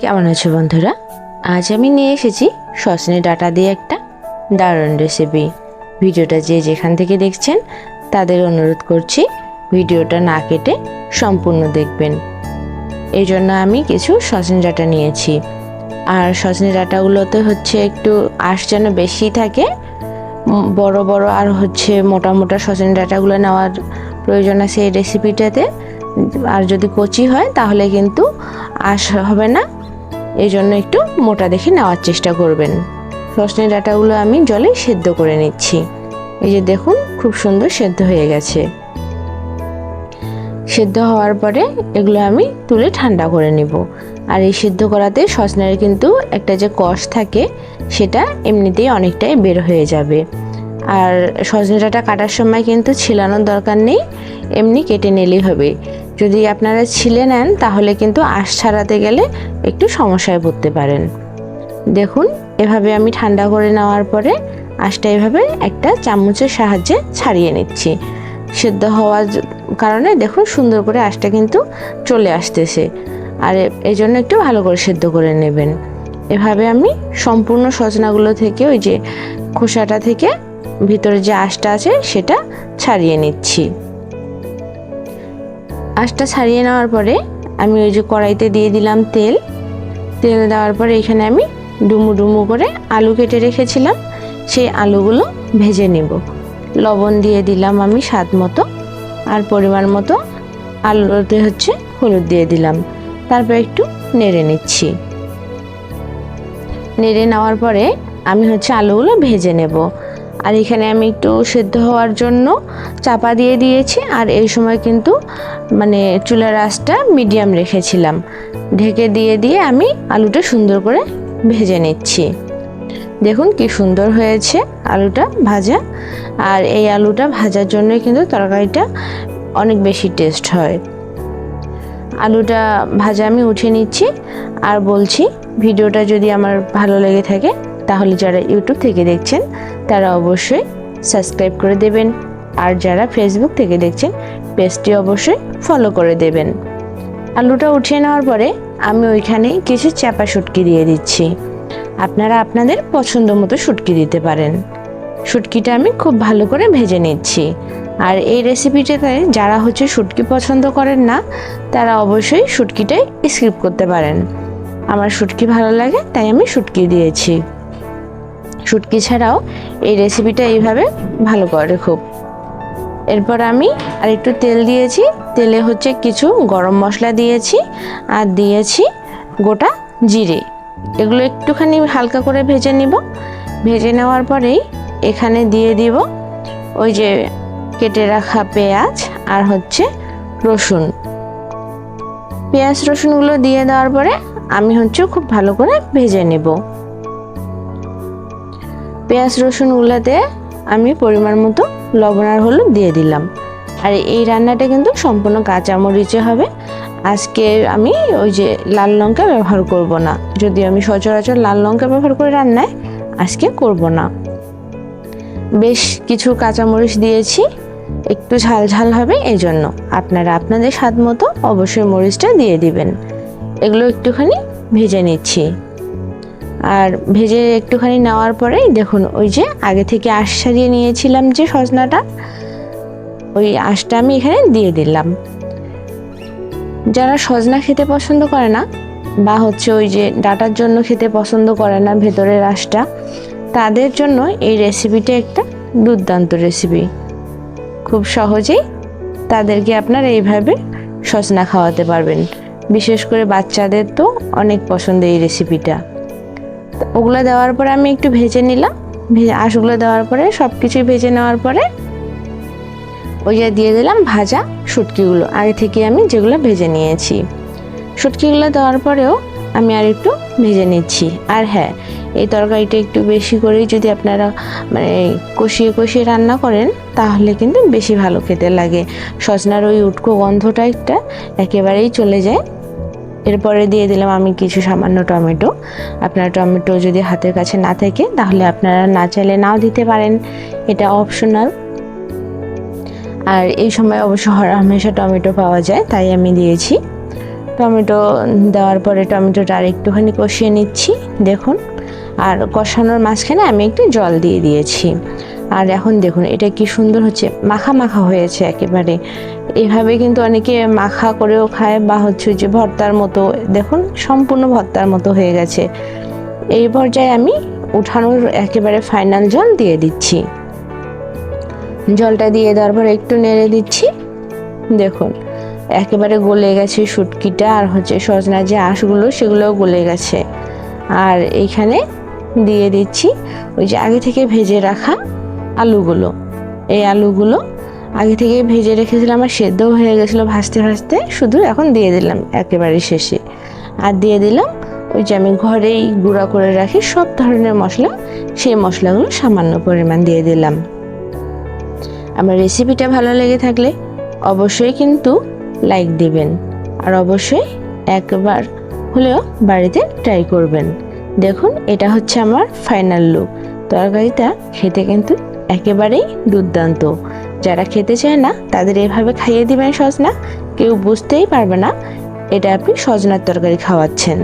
কেমন আছো বন্ধুরা? আজ আমি নিয়ে এসেছি সসনে ডাটা দিয়ে একটা দারুণ রেসিপি ভিডিওটা যে যেখান থেকে দেখছেন, তাদের অনুরোধ করছি ভিডিওটা না কেটে সম্পূর্ণ দেখবেন। এই জন্য আমি কিছু সসনে ডাটা নিয়েছি। আর সসনে ডাটাগুলোতে হচ্ছে একটু আঁশ যেন বেশি থাকে বড় বড় আর হচ্ছে মোটা মোটা সসনে ডাটাগুলো নেওয়ার প্রয়োজন আছে এই রেসিপিটাতে আর যদি কচি হয়, তাহলে কিন্তু আঁশ হবে না এই জন্য একটু মোটা দেখে নেওয়ার চেষ্টা করবেন। সজনে ডাঁটাগুলো আমি জলে সেদ্ধ করে নিচ্ছি। এই যে দেখুন, খুব সুন্দর সেদ্ধ হয়ে গেছে। সেদ্ধ হওয়ার পরে এগুলো আমি তুলে ঠান্ডা করে নেব। আর এই সেদ্ধ করাতে সজনের কিন্তু একটা যে কষ থাকে, সেটা এমনিতেই অনেকটাই বের হয়ে যাবে। আর সজনে ডাঁটা কাটার সময় কিন্তু ছিলানোর দরকার নেই, এমনি কেটে নিলেই হবে। যদি আপনারা ছিলে নেন, তাহলে কিন্তু আঁশ ছাড়াতে গেলে একটু সমস্যায় পড়তে পারেন। দেখুন, এভাবে আমি ঠান্ডা করে নেওয়ার পরে আঁশটা এভাবে একটা চামচের সাহায্যে ছাড়িয়ে নিচ্ছি। সেদ্ধ হওয়ার কারণে দেখুন, সুন্দর করে আঁশটা কিন্তু চলে আসতেছে। আর এই জন্য একটু ভালো করে সেদ্ধ করে নেবেন। এভাবে আমি সম্পূর্ণ সজনাগুলো থেকে ওই যে খোসাটা থেকে ভিতরে যে আঁশটা আছে, সেটা ছাড়িয়ে নিচ্ছি। আঁশটা ছাড়িয়ে নেওয়ার পরে আমি ওই যে কড়াইতে দিয়ে দিলাম তেল। তেল দেওয়ার পরে এখানে আমি ডুমু ডুমু করে আলু কেটে রেখেছিলাম। সেই আলুগুলো ভেজে নেব। লবণ দিয়ে দিলাম আমি স্বাদ মতো। আর পরিমাণ মতো আলুতে হচ্ছে হলুদ দিয়ে দিলাম। তারপর একটু নেড়ে নিচ্ছি। নেড়ে নেওয়ার পরে আমি হচ্ছে আলুগুলো ভেজে নেব। আর এখানে আমি একটু সেদ্ধ হওয়ার জন্য চাপা দিয়ে দিয়েছি, আর এই সময় কিন্তু মানে চুলার আঁচটা মিডিয়াম রেখেছিলাম। ঢেকে দিয়ে দিয়ে আমি আলুটা সুন্দর করে ভেজে নিচ্ছি। দেখুন কি সুন্দর হয়েছে আলুটা ভাজা। আর এই আলুটা ভাজার জন্য কিন্তু তরকারিটা অনেক বেশি টেস্ট হয়। আলুটা ভাজা আমি উঠে নিচ্ছি, আর বলছি ভিডিওটা যদি আমার ভালো লেগে থাকে তাহলে যারা ইউটিউব থেকে দেখছেন তারা অবশ্যই সাবস্ক্রাইব করে দেবেন। আর যারা ফেসবুক থেকে দেখছেন, পেজটি অবশ্যই ফলো করে দেবেন। আলুটা উঠিয়ে নেওয়ার পরে আমি ওইখানে কিছু চাপা শুটকি দিয়ে দিচ্ছি। আপনারা আপনাদের পছন্দ মতো শুটকি দিতে পারেন। শুটকিটা আমি খুব ভালো করে ভেজে নিচ্ছি। আর এই রেসিপিটাতে যারা হচ্ছে শুটকি পছন্দ করেন না, তারা অবশ্যই শুটকিটাই স্কিপ করতে পারেন। আমার শুটকি ভালো লাগে, তাই আমি শুটকি দিয়েছি। শুটকি ছাড়াও এই রেসিপিটা এইভাবে ভালো করে খুব। এরপর আমি আর একটু তেল দিয়েছি। তেলে হচ্ছে কিছু গরম মশলা দিয়েছি আর দিয়েছি গোটা জিরে। এগুলো একটুখানি হালকা করে ভেজে নিব। ভেজে নেওয়ার পরেই এখানে দিয়ে দিব ওই যে কেটে রাখা পেঁয়াজ আর হচ্ছে রসুন। পেঁয়াজ রসুনগুলো দিয়ে দেওয়ার পরে আমি হচ্ছে খুব ভালো করে ভেজে নেব। পেঁয়াজ রসুনগুলোতে আমি পরিমাণ মতো লবণ আর হলুদ দিয়ে দিলাম। আর এই রান্নাটা কিন্তু সম্পূর্ণ কাঁচা মরিচে হবে। আজকে আমি ওই যে লাল লঙ্কা ব্যবহার করব না। যদি আমি সচরাচর লাল লঙ্কা ব্যবহার করে রান্নায়, আজকে করব না। বেশ কিছু কাঁচামরিচ দিয়েছি, একটু ঝাল ঝাল হবে এই জন্য আপনারা আপনাদের স্বাদ মতো অবশ্যই মরিচটা দিয়ে দিবেন। এগুলো একটুখানি ভেজে নিচ্ছি। আর ভেজে একটুখানি নেওয়ার পরেই দেখুন, ওই যে আগে থেকে আঁশ ছাড়িয়ে নিয়েছিলাম যে সজনাটা, ওই আঁশটা আমি এখানে দিয়ে দিলাম। যারা সজনা খেতে পছন্দ করে না, বা হচ্ছে ওই যে ডাটার জন্য খেতে পছন্দ করে না ভেতরের আঁশটা, তাদের জন্য এই রেসিপিটা একটা দুর্দান্ত রেসিপি। খুব সহজেই তাদেরকে আপনারা এইভাবে সজনা খাওয়াতে পারবেন। বিশেষ করে বাচ্চাদের তো অনেক পছন্দ এই রেসিপিটা। ওগুলো দেওয়ার পরে আমি একটু ভেজে নিলাম। ভেজে আঁশগুলো দেওয়ার পরে সব কিছুই ভেজে নেওয়ার পরে ওই যে দিয়ে দিলাম ভাজা শুটকিগুলো। আগে থেকে আমি যেগুলো ভেজে নিয়েছি। শুটকিগুলো দেওয়ার পরেও আমি আর একটু ভেজে নিচ্ছি। আর হ্যাঁ এই তরকারিটা একটু বেশি করেই যদি আপনারা মানে কষিয়ে কষিয়ে রান্না করেন, তাহলে কিন্তু বেশি ভালো খেতে লাগে। সজনার ওই উটকো গন্ধটা একটা একেবারেই চলে যায়। এরপরে দিয়ে দিলাম আমি কিছু সামান্য টমেটো। আপনার টমেটো যদি হাতের কাছে না থাকে, তাহলে আপনারা না চাইলে নাও দিতে পারেন। এটা অপশনাল আর এই সময় অবশ্য হামেশা টমেটো পাওয়া যায়, তাই আমি দিয়েছি। টমেটো দেওয়ার পরে টমেটোটা আর একটুখানি কষিয়ে নিচ্ছি, দেখুন। আর কষানোর মাঝখানে আমি একটু জল দিয়ে দিয়েছি। আর এখন দেখুন, এটা কি সুন্দর হচ্ছে, মাখা মাখা হয়েছে একেবারে। এভাবে কিন্তু অনেকে মাখা করেও খায় বা হচ্ছে যে ভর্তার মতো, দেখুন সম্পূর্ণ ভর্তার মতো হয়ে গেছে। এই পর্যায়ে আমি উঠানোর একেবারে ফাইনাল জল দিয়ে দিচ্ছি। জলটা দিয়ে দেওয়ার পর একটু নেড়ে দিচ্ছি। দেখুন, একেবারে গলে গেছে শুটকিটা আর হচ্ছে সজনার যে আঁশগুলো সেগুলোও গলে গেছে। আর এইখানে দিয়ে দিচ্ছি ওই যে আগে থেকে ভেজে রাখা আলুগুলো। এই আলুগুলো আগে থেকে ভেজে রেখেছিলাম আর সেদ্ধও হয়ে গেছিল ভাজতে ভাজতে, শুধু এখন দিয়ে দিলাম একেবারে শেষে। আর দিয়ে দিলাম ওই যে আমি ঘরেই গুঁড়া করে রাখি সব ধরনের মশলা, সেই মশলাগুলো সামান্য পরিমাণ দিয়ে দিলাম। আমার রেসিপিটা ভালো লেগে থাকলে অবশ্যই কিন্তু লাইক দিবেন, আর অবশ্যই একবার হলেও বাড়িতে ট্রাই করবেন। দেখুন, এটা হচ্ছে আমার ফাইনাল লুক তরকারিটা খেতে কিন্তু একেবারেই দুর্দান্ত। যারা খেতে চায় না, তাদের এভাবে খাইয়ে দিবেন সজনা। কেউ বুঝতেই পারবে না, এটা আপনি সজনার তরকারি খাওয়াচ্ছেন।